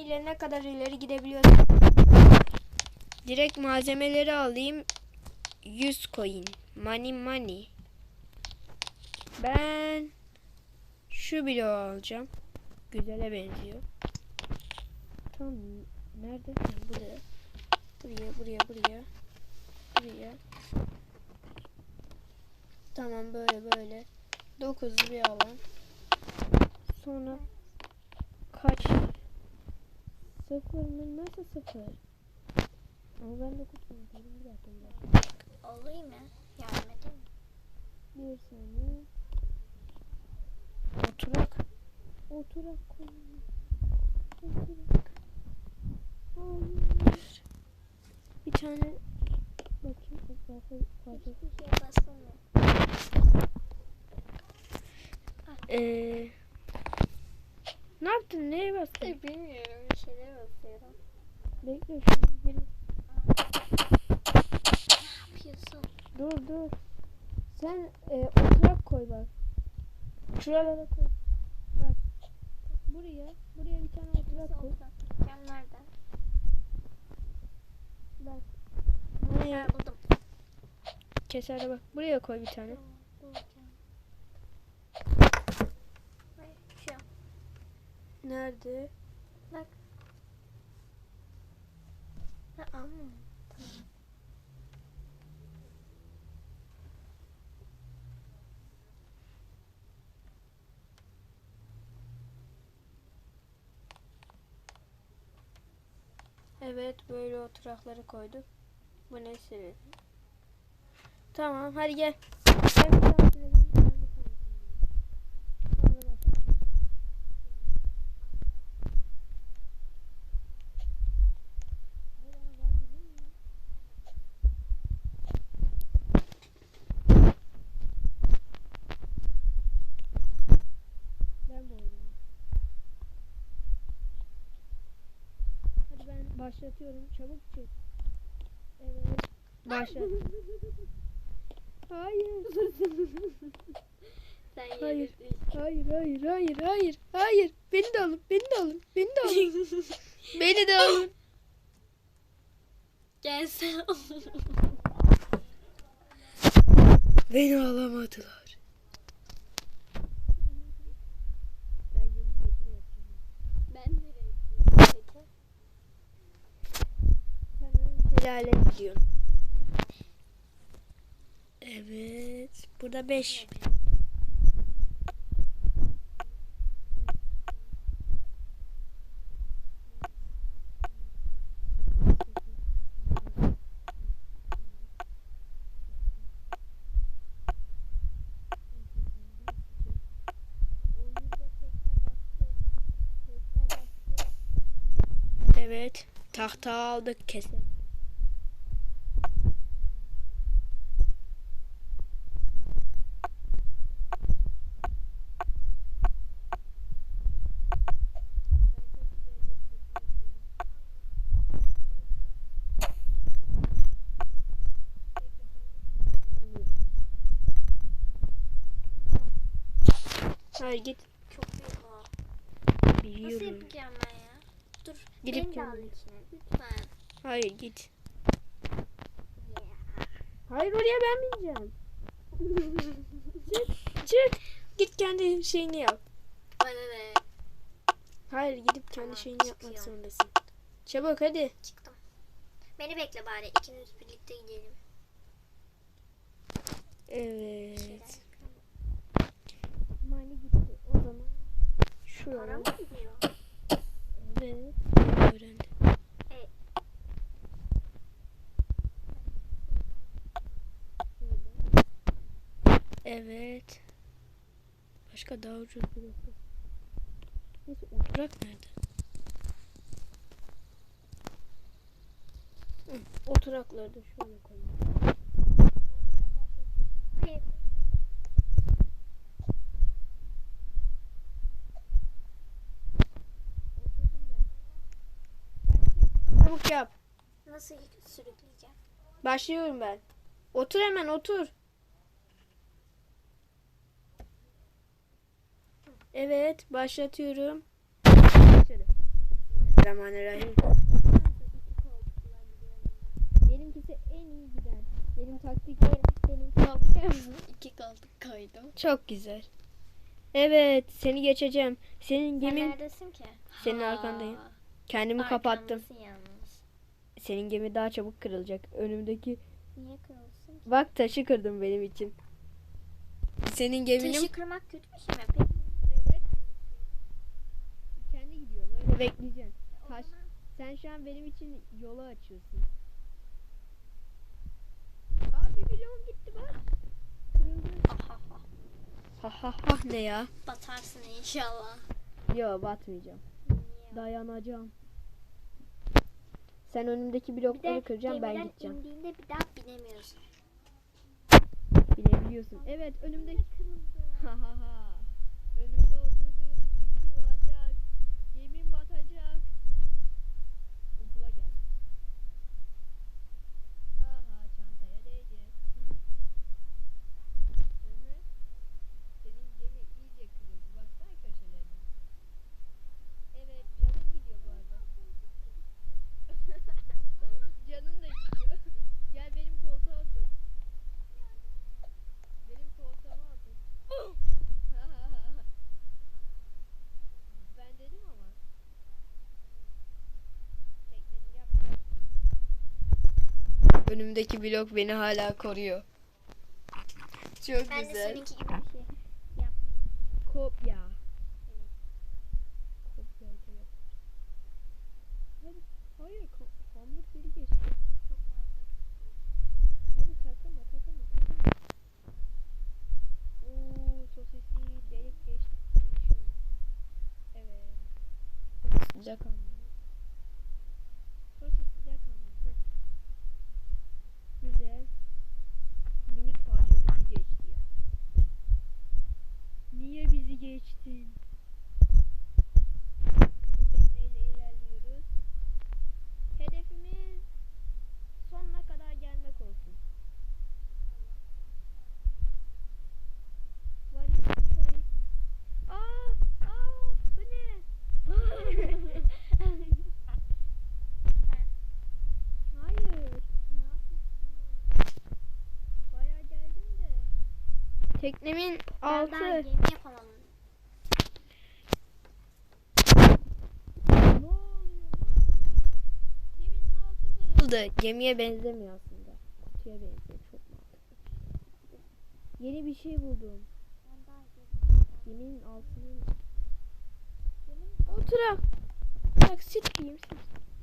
ile ne kadar ileri gidebiliyorsun? Direkt malzemeleri alayım. 100 coin. Money money. Ben şu bloğu alacağım. Güzele benziyor. Tamam. Nerede? Buraya. Buraya, buraya, buraya. Buraya. Tamam böyle böyle. 9 bir alan. Sonra kaç? Sıfır mı? Nasıl sıfır? Ama ben 9 koydum. Bir dakika bir dakika. Olayım mı? Yardım edeyim mi? Bir saniye. Oturak. Oturak koyalım. Oturak. Hayır. Bir tane bakayım. Etrafı fazla. Hiçbir şeye basılmıyor. Ee, ne yaptın? Neye bastın? E, bilmiyorum. Bir şeylere basıyorum. Bekle şimdi. Bir... Ne yapıyorsun? Dur dur. Sen e, oturak koy bak. Şuralara koy. Bak. Buraya. Buraya bir tane oturak koy. Cam nerede? Bak. Buraya buldum. keserde bak. Buraya koy bir tane. Şu. Nerede? Evet böyle oturakları koyduk. Bu ne silelim. Tamam hadi. Gel bir tane silelim, ben bir tane silelim. Sonra bak. Hayır ama ben bilmiyorum. Ben boydum. Hadi ben başlatıyorum. Çabuk çek. Evet. Başlat. Hayır. Sen Hayır. Hayır, hayır, hayır, hayır, hayır. Beni de alın, beni de alın, beni de alın. beni de alın. Gel sen. Beni alamadılar. ben nereye gidiyorum peki? Şelale gidiyorum. Evet. Burada 5. Evet. Tahta aldık kesin. Hayır git. Çok büyük o. Nasıl yapacağım ben ya? Dur. Gidip beni de al kendin. içine. Lütfen. Hayır git. Hayır oraya ben bineceğim. çık çık. Git kendi şeyini yap. Bana ne? Hayır gidip kendi Tamam, şeyini yapmak çıkıyorum. zorundasın. Çabuk hadi. Çıktım. Beni bekle bari. İkimiz birlikte gidelim. Bir şeyler Evet. yapalım. Mani gitti. O zaman Para şuraya. mı gidiyor? Evet. Öğrendim. Evet. Evet. Başka daha ucuz bir yok. Neyse oturak nerede? Hı, oturakları da şöyle koyayım. Hayır. Çabuk yap. Nasıl sürükleyeceğim? Başlıyorum ben. Otur hemen otur. Evet başlatıyorum. Bismillahirrahmanirrahim. Benimkisi en iyi giden. Benim taktik Benim korkuyorum. İki koltuk koydum. çok güzel. Evet, seni geçeceğim. Senin Sen gemin neredesin ki? Senin arkandayım. kendimi kapattım. Arkamdasın yalnız. Senin gemi daha çabuk kırılacak. Önümdeki Niye kırılsın ki? bak taşı kırdım benim için. Senin geminin Taşı kırmak kötü bir şey mi? Peki. Evet. Bekleyeceksin. Taş. Sen şu an benim için yolu açıyorsun. Abi bloğum gitti bak. Kırıldı. Ha ha ha ne ya? Batarsın inşallah. Yo batmayacağım. Niye? Dayanacağım. Sen önümdeki Bir blokları de kıracaksın ben gideceğim. indiğinde bir daha binemiyorsun. Bilebiliyorsun. Evet önümdeki. Ha ha ha. Önümde oturduğum için kırılacak. Yemin batacak. Okula geldim. Ha ha çantaya değdi. Hı hı. Senin gemi iyice kırıldı. Baksana köşelerine. Evet canın gidiyor bu arada. canın da gidiyor. Gel benim koltuğa otur. Benim koltuğuma otur. ben dedim ama. Tekneni yap yap. Önümdeki blok beni hala koruyor. Çok Ben de güzel. seninki gibi bir şey yapmayı Kopya. Hayır, geçti. çok mantıklı. Hadi takılma, takılma, takılma. Oo, sosisli delik. Evet. Sıcak almalı. Sosis sıcak almalı. Heh. Güzel. Minik parça bizi geçti ya. Niye bizi geçtin? Tekneyle ilerliyoruz. Hedefimiz sonuna kadar gelmek olsun. Vari, vari. Aa, aa, bu ne? Hayır. Teknemin altı. gemi yapamadım. Ne oluyor? Ne oluyor? Geminin kırıldı. Gemiye benzemiyor aslında. Kutuya benziyor. Çok mantıklı. Yeni bir şey buldum. Geminin altının Geminin Oturak. Bak sit giyeyim sit.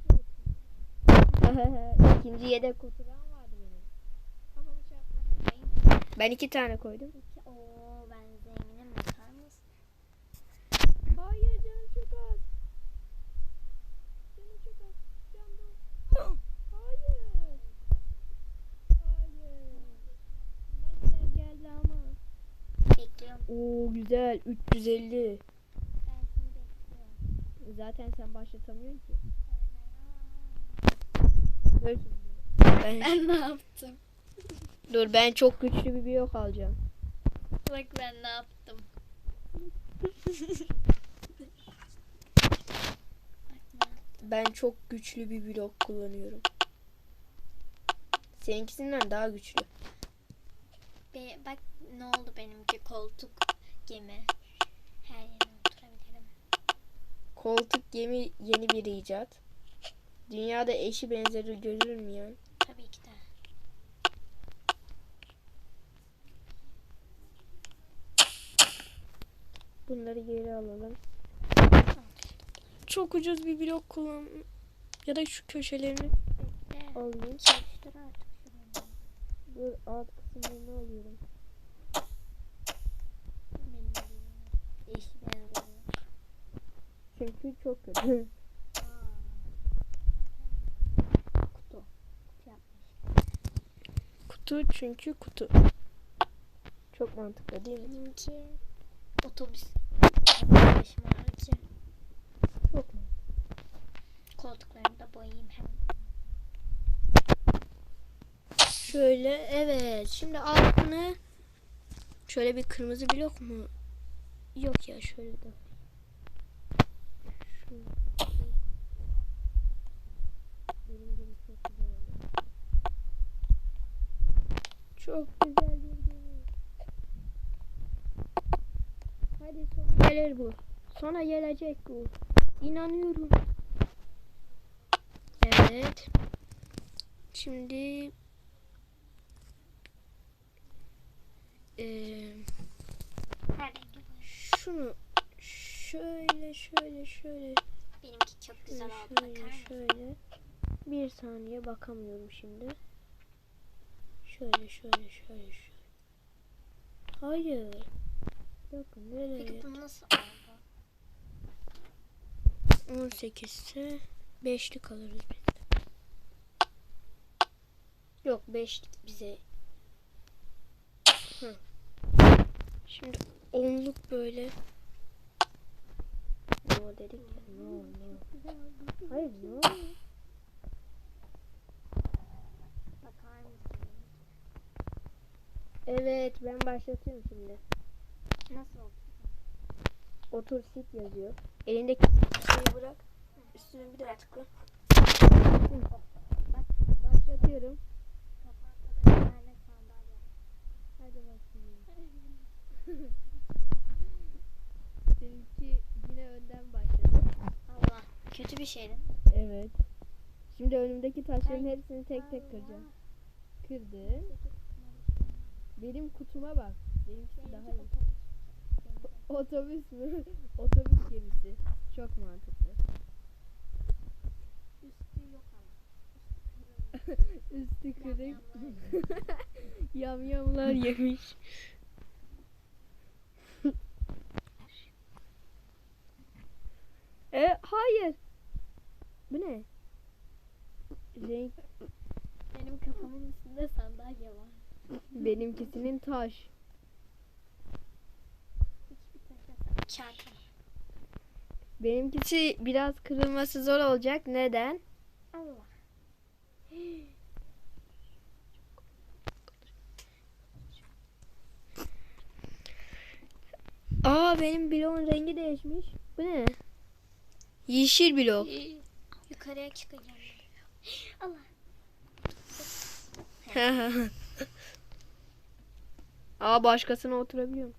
İkinci yedek oturan vardı benim. Çarpma. Ben iki tane koydum. İki. Oo ben zenginim bakar mısın? Hayır canım çok az. Canım çok az. Canım. Hayır. Hayır. Maniler geldi ama. Bekliyorum. Oo güzel 350. Ben seni bekliyorum. Zaten sen başlatamıyorsun ki. Şimdi. Ben, Ben ne yaptım? dur ben çok güçlü bir blok alacağım. Bak ben ne yaptım. Ben çok güçlü bir blok kullanıyorum. Seninkisinden daha güçlü. Be, bak ne oldu benimki koltuk gemi. Her yere oturabilirim. Koltuk gemi yeni bir icat. Dünyada eşi benzeri görülmeyen. Tabii ki de. Bunları geri alalım. Çok ucuz bir blok kullan. Ya da şu köşelerini alayım. Çalıştır artık şunu. Dur alt kısımlarını alıyorum. Benim Çünkü çok kötü. Kutu. Kutu çünkü kutu. Çok mantıklı değil mi? Benimki otobüs. Taşıma aracı. Çok mantıklı. Koltuklarını da boyayayım hem. Şöyle evet. Şimdi altını şöyle bir kırmızı blok mu? Yok ya şöyle de. Çok güzel. Çok güzel bir gemi. Hadi sonra gelir bu. Sonra gelecek bu. İnanıyorum. Evet. Şimdi eee şunu şöyle şöyle şöyle Benimki çok güzel oldu. Bakar şöyle mısın? şöyle bir saniye bakamıyorum şimdi. Şöyle şöyle şöyle şöyle. Hayır. Bakın nereye? Peki bu nasıl oldu? 18 ise 5'lik alırız biz. Yok 5'lik bize. Hı. Şimdi 10'luk böyle. No dedik ya. No no. Hayır no. Bakar mısın? Evet ben başlatıyorum şimdi. Nasıl oldu? Otur sit yazıyor. Elindeki şeyi bırak. Üstüne bir daha tıkla. Bak Başlatıyorum. Hadi bakayım. Seninki yine önden başladı. Allah. Kötü bir şey değil mi? Evet. Şimdi önümdeki taşların Ay, hepsini tek tek kıracağım. Kırdım. Benim kutuma bak. Benimkisi daha iyi. Otobüs mü? Otobüs gemisi. Çok mantıklı. Üstü yok ama. Üstü kırık. Yamyamlar yemiş. e hayır. Bu ne? Renk Benim kafamın üstünde sandalye var. benimkisinin taş. Hiçbir taş Kağıt ama. Benimkisi biraz kırılması zor olacak. Neden? Allah. Aa benim bloğun rengi değişmiş. Bu ne? Yeşil blok. Yukarıya çıkacağım. Allah. Aa başkasına oturabiliyorum.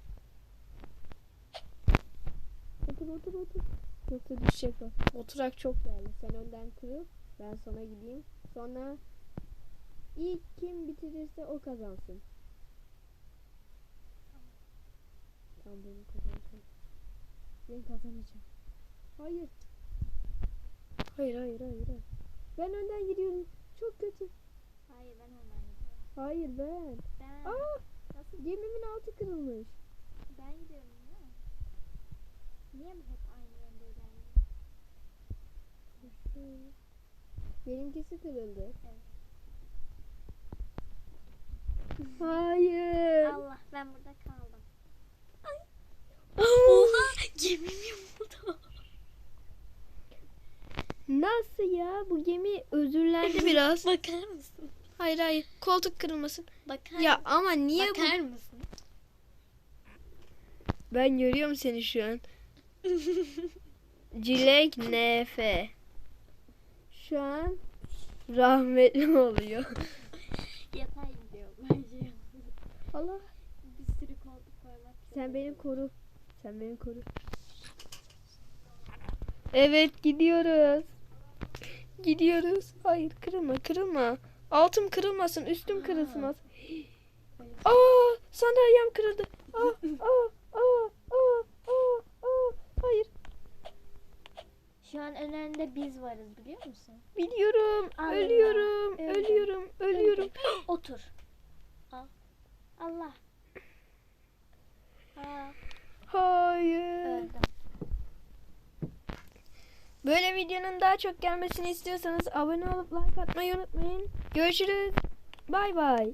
Otur otur otur. Yoksa düşecek bak. Oturak çok değerli. Sen önden kırıl. Ben sonra gideyim. Sonra ilk kim bitirirse o kazansın. Tamam benim kazanacağım. Ben kazanacağım. Hayır. Hayır hayır hayır. hayır. Ben önden gidiyorum. Çok kötü. Hayır ben olmam gidiyorum. Hayır ben. Ben, Aa! Gemimin altı kırılmış. ben gidiyorum değil mi? Niye mi hep aynı yönde ilerliyor? Benimkisi kırıldı. Evet. Hayır. Allah ben burada kaldım. Oha gemim yamuldu. Nasıl ya? Bu gemi özürlendi biraz. Bakar mısın? hayır hayır. Koltuk kırılmasın. Bakar Ya ama niye bu? Bakar mısın? Ben görüyorum seni şu an. Cilek NF. Şu an rahmetli oluyor. Yatay gidiyor bence. Allah. Bir sürü koltuk koymak. Sen beni koru. Sen beni koru. Evet gidiyoruz. Gidiyoruz. Hayır kırılma kırılma. Altım kırılmasın üstüm kırılsın. Aa sandalyem kırıldı. Aa, aa, aa, aa, aa, aa. Hayır Şu an en önde biz varız biliyor musun? biliyorum. Allah, Ölüyorum. öldüm. Ölüyorum. Ölüyorum. Otur. Al. Allah. Aa, Hayır. öldüm. Böyle videonun daha çok gelmesini istiyorsanız abone olup like atmayı unutmayın. Görüşürüz. Bay bay.